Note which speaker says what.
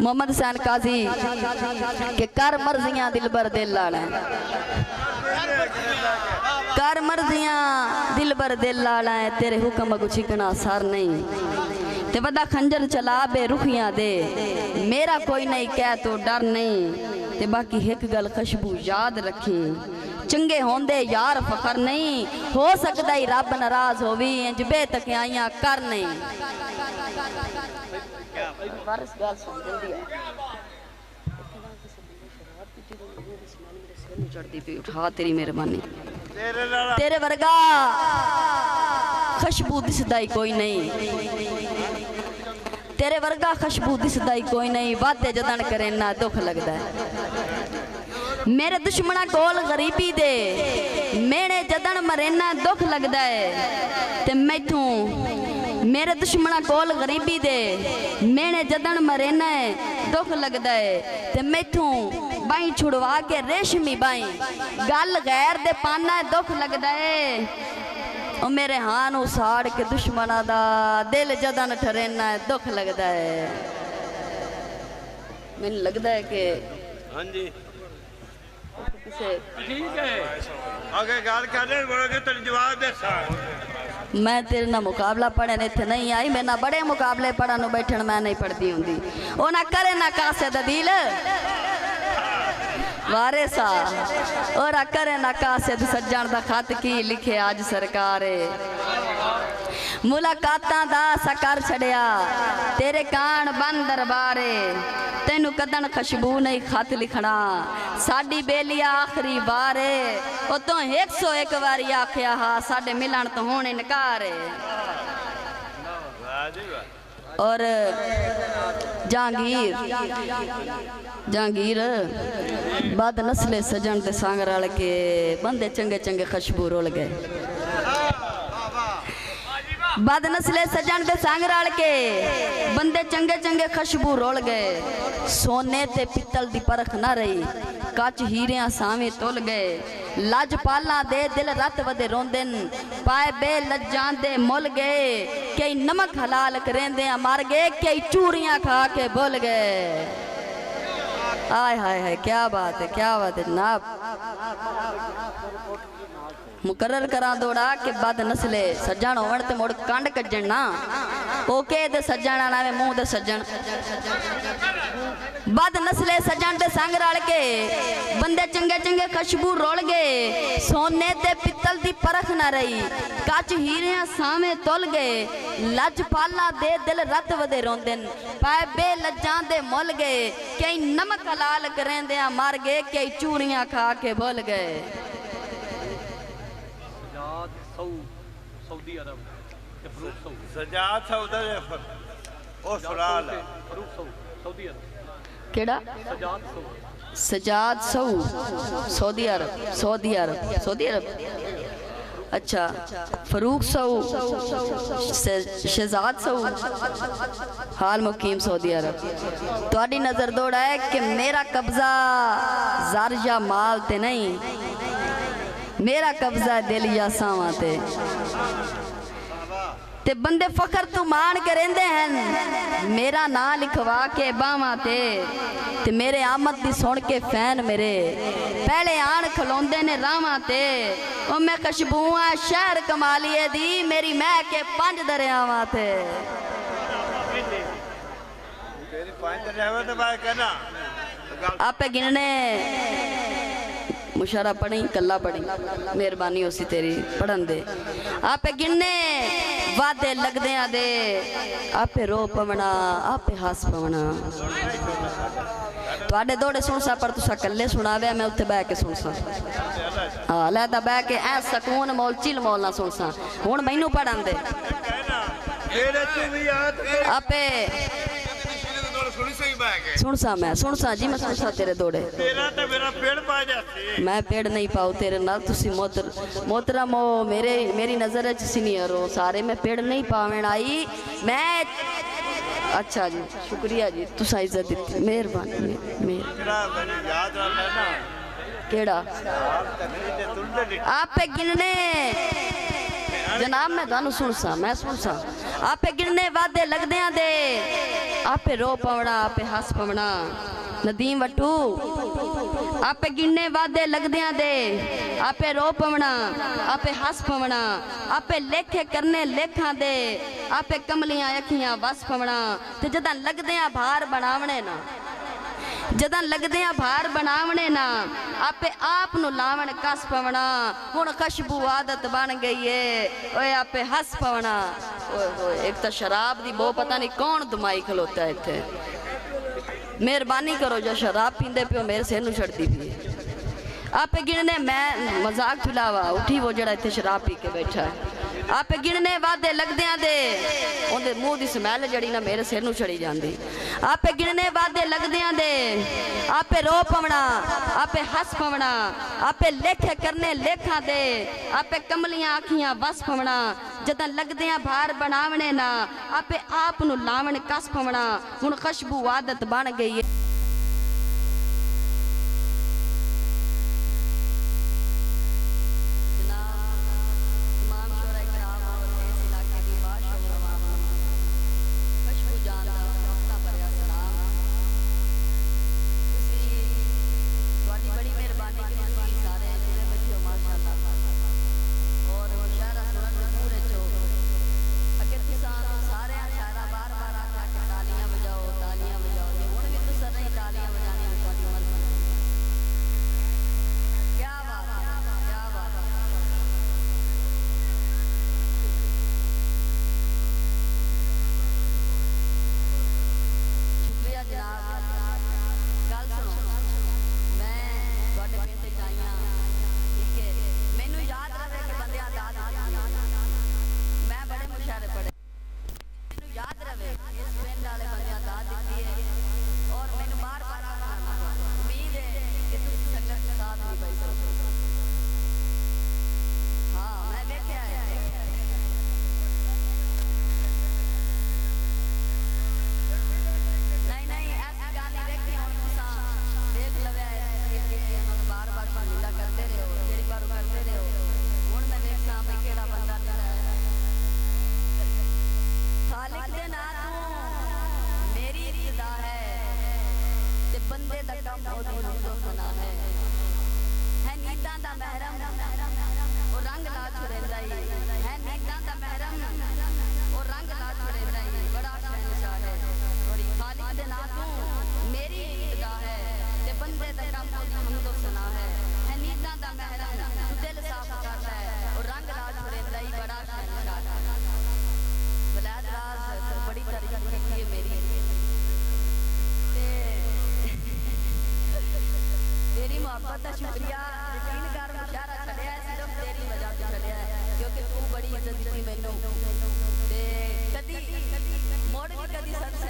Speaker 1: محمد حسین قاضی، کہ کر مرضیاں دل بر دل لالا کر مرضیاں دل بر دل لالا ہے، تیرے حکم کو چھکنا سار نہیں۔ تے بدا خنجر چلا بے رخیاں دے۔ میرا کوئی نہیں کہہ تو ڈر نہیں۔ تے باقی ایک گل خشبو یاد رکھیں۔ ਚੰਗੇ ਹੁੰਦੇ ਯਾਰ ਫਖਰ ਨਹੀਂ। ਹੋ ਸਕਦਾ ਹੀ ਰੱਬ ਨਾਰਾਜ਼ ਹੋਵੀ ਇੰਜ ਬੇਤਕਿਆਈਆਂ ਕਰ ਨਹੀਂ। ਵਾਰਸ ਗੱਲ ਸੁਣ ਜਲਦੀ ਆ। ਚੜਦੀ ਪਈ ਉਠਾ ਤੇਰੀ ਮਿਹਰਬਾਨੀ
Speaker 2: ਤੇਰੇ ਨਾਲ
Speaker 1: ਤੇਰੇ ਵਰਗਾ ਖੁਸ਼ਬੂ ਦਿਸਦਾ ਹੀ ਕੋਈ ਨਹੀਂ। ਤੇਰੇ ਵਰਗਾ ਖੁਸ਼ਬੂ ਦਿਸਦਾ ਹੀ ਕੋਈ ਨਹੀਂ। ਵਾਦੇ ਜਦਨ ਕਰੇ ਨਾ ਦੁੱਖ ਲੱਗਦਾ। ਹੈ ਮੇਰੇ ਦੁਸ਼ਮਣਾ ਕੋਲ ਗਰੀਬੀ ਦੇ ਮੇਣੇ ਜਦਨ ਮਰੇ ਦੁੱਖ ਲੱਗਦਾ ਹੈ ਤੇ ਮੈਥੋਂ ਮੇਰੇ ਦੁਸ਼ਮਣਾ ਕੋਲ ਗਰੀਬੀ ਦੇ ਮੇਣੇ ਜਦਨ ਮਰੇ ਨਾ ਦੁੱਖ ਲੱਗਦਾ ਹੈ ਤੇ ਮੈਥੋਂ ਬਾਈ ਛੁੜਵਾ ਕੇ ਰੇਸ਼ਮੀ ਬਾਈ, ਗੱਲ ਗੈਰ ਦੇ ਪਾਨਾ ਦੁੱਖ ਲੱਗਦਾ ਏ। ਉਹ ਮੇਰੇ ਹਾਂ ਨੂੰ ਸਾੜ ਕੇ ਦੁਸ਼ਮਣਾ ਦਾ ਦਿਲ ਜਦਨ ਠਰੇਨਾ ਦੁੱਖ ਲੱਗਦਾ ਹੈ ਮੈਨੂੰ ਲੱਗਦਾ ਹੈ ਕਿ
Speaker 2: ਹਾਂਜੀ।
Speaker 1: ਕਿਸੇ
Speaker 2: ਠੀਕ ਹੈ। ਅਗੇ ਗੱਲ ਕਰਦੇ ਬੋਲੋਗੇ ਤੈਨੂੰ ਜਵਾਬ ਦੇਸਾਂ।
Speaker 1: ਮੈਂ ਤੇਰੇ ਨਾਲ ਮੁਕਾਬਲਾ ਪੜਨ ਇੱਥੇ ਨਹੀਂ ਆਈ ਮੇਰੇ ਨਾਲ ਬੜੇ ਮੁਕਾਬਲੇ ਪੜਨ ਨੂੰ ਬੈਠਣ ਮੈਂ ਨਹੀਂ ਪੜਦੀ ਹੁੰਦੀ। ਉਹ ਨਾ ਕਰੇ ਨਾ ਕਾਸੇ ਦਾ ਦਿਲ। ਵਾਰਿਸਾ ਉਹ ਨਾ ਕਰੇ ਨਾ ਕਾਸੇ ਦਾ ਸੱਜਣ ਦਾ ਖਤ ਕੀ ਲਿਖਿਆ ਅੱਜ ਸਰਕਾਰ। ਮੁਲਾਕਾਤਾਂ ਦਾ ਸਕਰ ਛੜਿਆ ਤੇਰੇ ਕਾਣ ਬੰਦ ਦਰਬਾਰੇ, ਤੈਨੂੰ ਕਦਨ ਖੁਸ਼ਬੂ ਨਹੀਂ ਖਤ ਲਿਖਣਾ। ਸਾਡੀ ਬੇਲੀਆ ਆਖਰੀ ਵਾਰੇ ਉਹ ਤੋਂ 101 ਵਾਰੀ ਆਖਿਆ, ਹਾ, ਸਾਡੇ ਮਿਲਣ ਤੋਂ ਹੁਣ ਇਨਕਾਰ ਔਰ ਜਹਾਂਗੀਰ ਜਹਾਂਗੀਰ, ਬਦ ਨਸਲੇ ਸਜਣ ਤੇ ਸੰਗ ਰਲ ਕੇ ਬੰਦੇ ਚੰਗੇ ਚੰਗੇ ਖੁਸ਼ਬੂ ਰੁਲ ਗਏ। ਬਦ ਨਸਲੇ ਸਜਣ ਦੇ ਸੰਗ ਰਲ ਕੇ ਬੰਦੇ ਚੰਗੇ ਚੰਗੇ ਖੁਸ਼ਬੂ ਰੋਲ ਗਏ। ਸੋਨੇ ਤੇ ਪਿੱਤਲ ਦੀ ਪਰਖ ਨਾ ਰਹੀ, ਕੱਚ ਹੀਰਿਆਂ ਸਾਵੇਂ ਤੁਲ ਗਏ। ਲੱਜ ਪਾਲਾਂ ਦੇ ਦਿਲ ਰਤ ਵਦੇ ਰੋਂਦੇ ਨ ਪਾਏ ਬੇ ਲੱਜਾਂ ਦੇ ਮੁੱਲ ਗਏ। ਕਈ ਨਮਕ ਹਲਾਲ ਕਰੇਂਦੇ ਆ ਮਰ ਗਏ, ਕਈ ਚੂਰੀਆਂ ਖਾ ਕੇ ਭੁੱਲ ਗਏ। ਆਏ ਹਾਏ ਹਾਏ ਕੀ ਬਾਤ ਹੈ ਕੀ ਬਾਤ ਹੈ ਜਨਾਬ ਮੁਕਰਰ ਕਰਾਂ ਦੋੜਾ ਕਿ ਬਦ ਨਸਲੇ ਸੱਜਣ ਹੋਵਣ ਤੇ ਮੁੜ ਕੰਡ ਕੱਜਣ ਨਾ ਓਕੇ ਤੇ ਸੱਜਣ ਆਣਾ ਮੂੰਹ ਤੇ ਸੱਜਣ ਬਦ ਨਸਲੇ ਸੱਜਣ ਦੇ ਸੰਗ ਰਲ ਕੇ ਬੰਦੇ ਚੰਗੇ ਚੰਗੇ ਖੁਸ਼ਬੂ ਰੋਲ ਗਏ ਸੋਨੇ ਤੇ ਪਿੱਤਲ ਦੀ ਪਰਖ ਨਾ ਰਹੀ ਕੱਚ ਹੀਰਿਆਂ ਸਾਵੇਂ ਤੁਲ ਗਏ ਲੱਜ ਪਾਲਾ ਦੇ ਦਿਲ ਰਤ ਵਦੇ ਰੋਂਦੇ ਨੇ ਪਾਏ ਬੇ ਲੱਜਾਂ ਦੇ ਮੁੱਲ ਗਏ ਕਈ ਨਮਕ ਹਲਾਲ ਕਰੇਂਦਿਆਂ ਮਰ ਗਏ ਕਿ ਚੂਰੀਆਂ ਖਾ ਕੇ ਭੁੱਲ ਗਏ।
Speaker 3: ਸਜਾਦ ਸਊਦ ਸਊਦੀ ਅਰਬ ਤੇ ਫਰੂਕ
Speaker 2: ਸਜਾਦ ਸਊਦ ਉਹ ਸੁਰਾਲ
Speaker 3: ਫਰੂਕ ਸਊਦ ਸਊਦੀ ਅਰਬ।
Speaker 1: ਕਿਹੜਾ?
Speaker 3: ਸਜਾਦ
Speaker 1: ਸਊਦ ਸਜਾਦ ਸਊਦ ਸਊਦੀ ਅਰਬ ਸਊਦੀ ਅਰਬ ਸਊਦੀ ਅਰਬ। اچھا فروغ سو شہزاد سو حال مقیم سعودی عرب۔ تہاڈی نظر دوڑا ہے کہ میرا قبضہ زر یا مال تے نہیں، میرا قبضہ دل یا ساواں تے۔ ਤੇ ਬੰਦੇ ਫਖਰ ਤੂੰ ਮਾਣ ਕੇ ਰਹਿੰਦੇ ਹਨ। ਮੇਰਾ ਨਾਂ ਲਿਖਵਾ ਕੇ ਬਾਵਾਂ ਤੇ ਤੇ ਮੇਰੇ ਆਮਦ ਦੀ ਸੁਣ ਕੇ ਫੈਨ ਮੇਰੇ। ਪਹਿਲੇ ਆਣ ਖਲੋਂਦੇ ਨੇ ਰਾਵਾਂ ਤੇ। ਉਹ ਮੈਂ ਖੁਸ਼ਬੂ ਆ ਸ਼ਹਿਰ ਕਮਾਲੀਏ ਦੀ ਮੇਰੀ ਮਹਿ ਕੇ ਪੰਜ ਦਰਿਆਵਾਂ ਤੇ।
Speaker 2: ਪੰਜ
Speaker 1: ਆਪੇ ਗਿਣਨੇ। ਮੁਸ਼ਾਰਾ ਪੜੀ ਕੱਲਾ ਪੜੀ ਮਿਹਰਬਾਨੀ ਹੋਸੀ ਤੇਰੀ ਪੜਨ ਦੇ। ਆਪੇ ਗਿਣਨੇ ਵਾਦੇ ਲੱਗਦਿਆਂ ਦੇ। ਆਪੇ ਰੋ ਪਵਣਾ ਆਪੇ ਹੱਸ ਪਵਣਾ। ਤੁਹਾਡੇ ਦੋੜੇ ਸੁਣ ਸਾ ਪਰ ਤੁਸੀਂ ਇਕੱਲੇ ਸੁਣਾਵਿਆ ਮੈਂ ਉੱਥੇ ਬਹਿ ਕੇ ਸੁਣ ਸਾ ਹਾਂ ਲੈ ਤਾਂ ਬਹਿ ਕੇ ਐ ਸਕੂਨ ਮੌਲ ਚਿਲ ਮੌਲ ਨਾ ਸੁਣ ਸਾ ਹੁਣ ਮੈਨੂੰ ਪੜਨ ਦੇ। ਆਪੇ
Speaker 2: ਸੁਣੀ
Speaker 1: ਸਾ ਮੈਂ ਸੁਣ ਸਾ ਜੀ ਮੈਂ ਸੁਣ ਸਾ ਤੇਰੇ ਦੋੜੇ।
Speaker 2: ਤੇਰਾ ਤੇ ਮੇਰਾ ਪੇੜ ਪਾ ਜਾਂਦੀ
Speaker 1: ਮੈਂ ਪੇੜ ਨਹੀਂ ਪਾਉ ਤੇਰੇ ਨਾਲ ਤੁਸੀਂ ਮੋਤਰ ਮੋਤਰਮ ਹੋ ਮੇਰੇ ਮੇਰੀ ਨਜ਼ਰ ਚ ਸੀਨੀਅਰ ਹੋ ਸਾਰੇ ਮੈਂ ਪੇੜ ਨਹੀਂ ਪਾਵਣ ਆਈ। ਮੈਂ ਅੱਛਾ ਜੀ ਸ਼ੁਕਰੀਆ ਜੀ ਤੁਸੀਂ ਇੱਜ਼ਤ ਦਿੱਤੀ। ਮਿਹਰਬਾਨੀ
Speaker 2: ਆ
Speaker 1: ਕਿਹੜਾ? ਆਪੇ ਗਿਣਨੇ। ਜਨਾਬ ਮੈਂ ਤੁਹਾਨੂੰ ਸੁਣ ਸਾਂ ਮੈਂ ਸੁਣ ਸਾਂ। ਆਪੇ ਗਿਣਨੇ ਵਾਦੇ ਲੱਗਦਿਆਂ ਦੇ। ਆਪੇ ਰੋ ਪਵਣਾ, ਆਪੇ ਹੱਸ ਪਵਣਾ। ਨਦੀਮ ਵਟੂ, ਆਪੇ ਗਿਣਨੇ ਵਾਦੇ ਲਗਦਿਆਂ ਦੇ। ਆਪੇ ਰੋ ਪਵਣਾ, ਆਪੇ ਹੱਸ ਪਵਣਾ। ਆਪੇ ਲੇਖੇ ਕਰਨੇ ਲੇਖਾਂ ਦੇ। ਆਪੇ ਕਮਲੀਆਂ ਅੱਖੀਆਂ ਵਸ ਪਵਣਾ। ਤੇ ਜਦਾਂ ਲੱਗਦਿਆਂ ਭਾਰ ਬਣਾਵਣੇ ਨਾ ਜਦਾਂ ਲੱਗਦੇ ਆ ਭਾਰ ਬਣਾਵਣੇ ਨਾ, ਆਪੇ ਆਪ ਨੂੰ ਲਾਵਣ ਕਸ ਪਵਣਾ। ਹੁਣ ਖੁਸ਼ਬੂ ਆਦਤ ਬਣ ਗਈ ਏ, ਓਏ ਆਪੇ ਹੱਸ ਪਵਣਾ। ਓਏ ਹੋਏ, ਇੱਕ ਤਾਂ ਸ਼ਰਾਬ ਦੀ ਬੋ, ਪਤਾ ਨਹੀਂ ਕੌਣ ਦਮਾਈ ਖਲੋਤਾ ਇੱਥੇ। ਮਿਹਰਬਾਨੀ ਕਰੋ ਜੋ ਸ਼ਰਾਬ ਪੀਂਦੇ ਪਿਓ ਮੇਰੇ ਸਿਰ ਨੂੰ ਛੱਡਦੀ ਪਈ ਆਪੇ ਗਿਣਨੇ, ਮੈਂ ਮਜ਼ਾਕ ਚੁਲਾਵਾ, ਉਠੀ ਉਹ ਜਿਹੜਾ ਇੱਥੇ ਸ਼ਰਾਬ ਪੀ ਕੇ ਬੈਠਾ। ਆਪੇ ਗਿਣਨੇ ਵਾਦੇ ਲੱਗਦਿਆਂ ਦੇ ਉਹਦੇ ਮੂੰਹ ਦੀ ਸਮੈਲ ਜਿਹੜੀ ਨਾ ਮੇਰੇ ਸਿਰ ਨੂੰ ਛੜੀ ਜਾਂਦੀ। ਆਪੇ ਗਿਣਨੇ ਵਾਦੇ ਲੱਗਦਿਆਂ ਦੇ, ਆਪੇ ਰੋ ਪਵਣਾ ਆਪੇ ਹੱਸ ਪਵਣਾ ਆਪੇ ਲੇਖੇ ਕਰਨੇ ਲੇਖਾਂ ਦੇ, ਆਪੇ ਕਮਲੀਆਂ ਆਖੀਆਂ ਵਸ ਪਵਣਾ ਜਦਾਂ ਲੱਗਦਿਆਂ ਭਾਰ ਬਣਾਵਣੇ ਨਾ, ਆਪੇ ਆਪ ਨੂੰ ਲਾਵਣ ਕਸ ਪਵਣਾ ਹੁਣ ਖੁਸ਼ਬੂ ਆਦਤ ਬਣ ਗਈ ਏ। ਬੰਦੇ ਦਾ ਕੰਮ ਉਹਦੀ ਹਮਦੋ ਸਨਾ ਹੈ ਹੈ ਨੀਤਾਂ ਦਾ ਮਹਿਰਮ, ਉਹ ਰੰਗ ਲਾ ਛੁੜੇਂਦਾ ਹੀ ਹੈ ਨੀਤਾਂ ਦਾ ਮਹਿਰਮ, ਉਹ ਰੰਗ ਲਾ ਛੁੜੇਂਦਾ ਹੀ ਬੜਾ ਸ਼ਹਿਨशाह ਹੈ। ਔਰ ਇਹ ਖਾਲਿਕ ਦੇ ਨਾਂ ਤੋਂ ਮੇਰੀ ਇਬਤਦਾ ਹੈ, ਤੇ ਬੰਦੇ ਦਾ ਕੰਮ ਉਹਦੀ ਹਮਦੋ ਸਨਾ ਹੈ। ਹੈ ਨੀਤਾਂ ਦਾ ਮਹਿਰਮ ਮੁਹੱਬਤ ਦਾ ਸ਼ੁਕਰੀਆ ਸਿਰਫ ਕਿਉਂਕਿ ਤੂੰ ਬੜੀ ਮੈਨੂੰ। ਕਦੀ ਮੋੜ ਵੀ ਕਦੀ ਸੰਸ